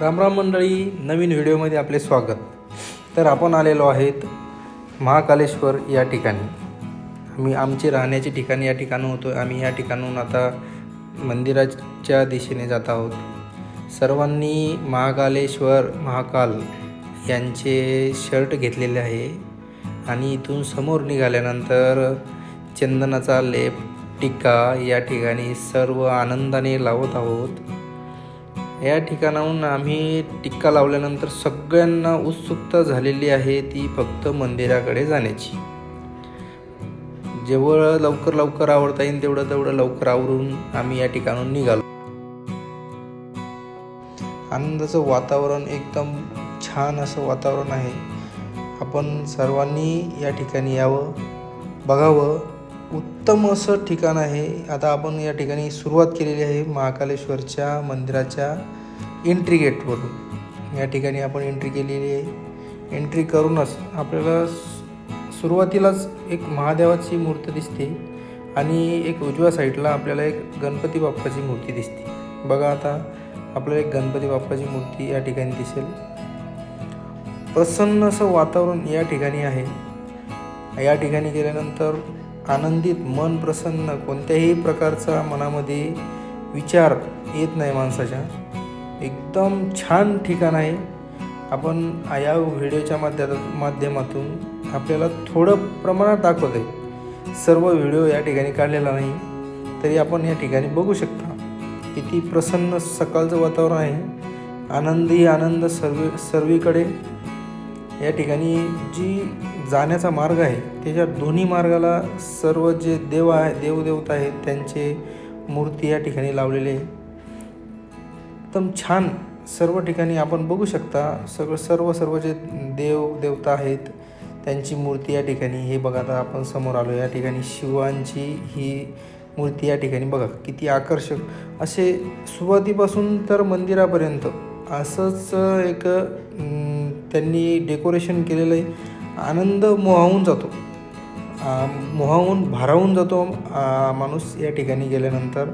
रामराम मंडळी नवीन व्हिडिओमध्ये आपले स्वागत. तर आपण आलेलो आहेत महाकालेश्वर या ठिकाणी. आम्ही आमचे राहण्याचे ठिकाण या ठिकाणी होतो. आम्ही या ठिकाणून आता मंदिराच्या दिशेने जात आहोत. सर्वांनी महाकालेश्वर महाकाल यांचे शर्ट घेतलेले आहे आणि इथून समोर निघाल्यानंतर चंदनाचा लेप टिक्का या ठिकाणी सर्व आनंदाने लावत आहोत. या ठिकाणाहून आम्ही टिक्का लावल्यानंतर सगळ्यांना उत्सुकता झालेली आहे ती फक्त मंदिराकडे जाण्याची. जेवढं लवकर लवकर आवडता येईल तेवढं तेवढं लवकर आवरून आम्ही या ठिकाणून निघालो. आनंदाचं वातावरण एकदम छान असं वातावरण आहे. आपण सर्वांनी या ठिकाणी यावं बघावं. उत्तम असं ठिकाण आहे. आता आपण या ठिकाणी सुरुवात केलेली आहे महाकालेश्वरच्या मंदिराच्या एंट्री गेटवरून या ठिकाणी आपण एंट्री केलेली आहे. एंट्री करूनच आपल्याला सुरुवातीलाच एक महादेवाची मूर्ती दिसते आणि एक उजव्या साईडला आपल्याला एक गणपती बाप्पाची मूर्ती दिसते. बघा आता आपल्याला एक गणपती बाप्पाची मूर्ती या ठिकाणी दिसेल. प्रसन्न असं वातावरण या ठिकाणी आहे. या ठिकाणी गेल्यानंतर आनंदित मन प्रसन्न कोणत्याही प्रकारचा मनामध्ये विचार येत नाही माणसाच्या. एकदम छान ठिकाण आहे. आपण या व्हिडिओच्या माध्या माध्यमातून आपल्याला थोडं प्रमाणात दाखवत आहे सर्व व्हिडिओ या ठिकाणी काढलेला नाही तरी आपण या ठिकाणी बघू शकता. किती प्रसन्न सकाळचं वातावरण आहे. आनंदी आनंद सर्व सर्वीकडे. या ठिकाणी जी जाण्याचा मार्ग आहे. त्याच्या दोन्ही मार्गाला सर्व जे देव आहे देवदेवता आहेत त्यांचे मूर्ती या ठिकाणी लावलेले एकदम छान सर्व ठिकाणी आपण बघू शकता सगळं सर्व सर्व जे देव देवता आहेत त्यांची मूर्ती या ठिकाणी. हे बघा आता आपण समोर आलो या ठिकाणी शिवांची ही मूर्ती या ठिकाणी बघा किती आकर्षक. असे सुरुवातीपासून तर मंदिरापर्यंत असंच एक त्यांनी डेकोरेशन केलेलं आहे. आनंद मोहावून जातो. मोहावून भारावून जातो माणूस या ठिकाणी गेल्यानंतर.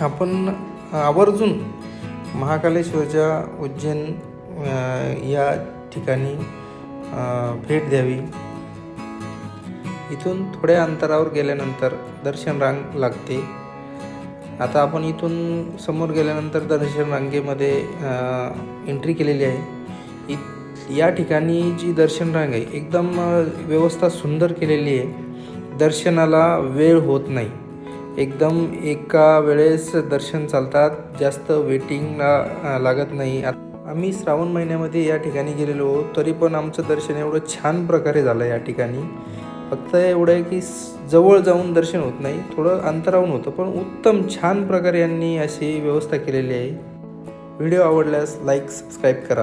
आपण आवर्जून महाकालेश्वरच्या उज्जैन या ठिकाणी भेट द्यावी. इथून थोड्या अंतरावर गेल्यानंतर दर्शन रांग लागते. आता आपण इथून समोर गेल्यानंतर दर्शन रांगेमध्ये एंट्री केलेली आहे. इथ या ठिकाणी जी दर्शन रांग आहे एकदम व्यवस्था सुंदर केलेली आहे. दर्शनाला वेळ होत नाही. एकदम एका वेळेस दर्शन चालतात जास्त वेटिंगला लागत नाही. आम्ही श्रावण महिन्यामध्ये या ठिकाणी गेलेलो तरी पण आमचं दर्शन एवढं छान प्रकारे झालं या ठिकाणी. फक्त एवढं आहे की जवळ जाऊन दर्शन होत नाही थोडं अंतरावून होतं पण उत्तम छान प्रकारे यांनी अशी व्यवस्था केलेली आहे. व्हिडिओ आवडल्यास लाईक सबस्क्राईब करा.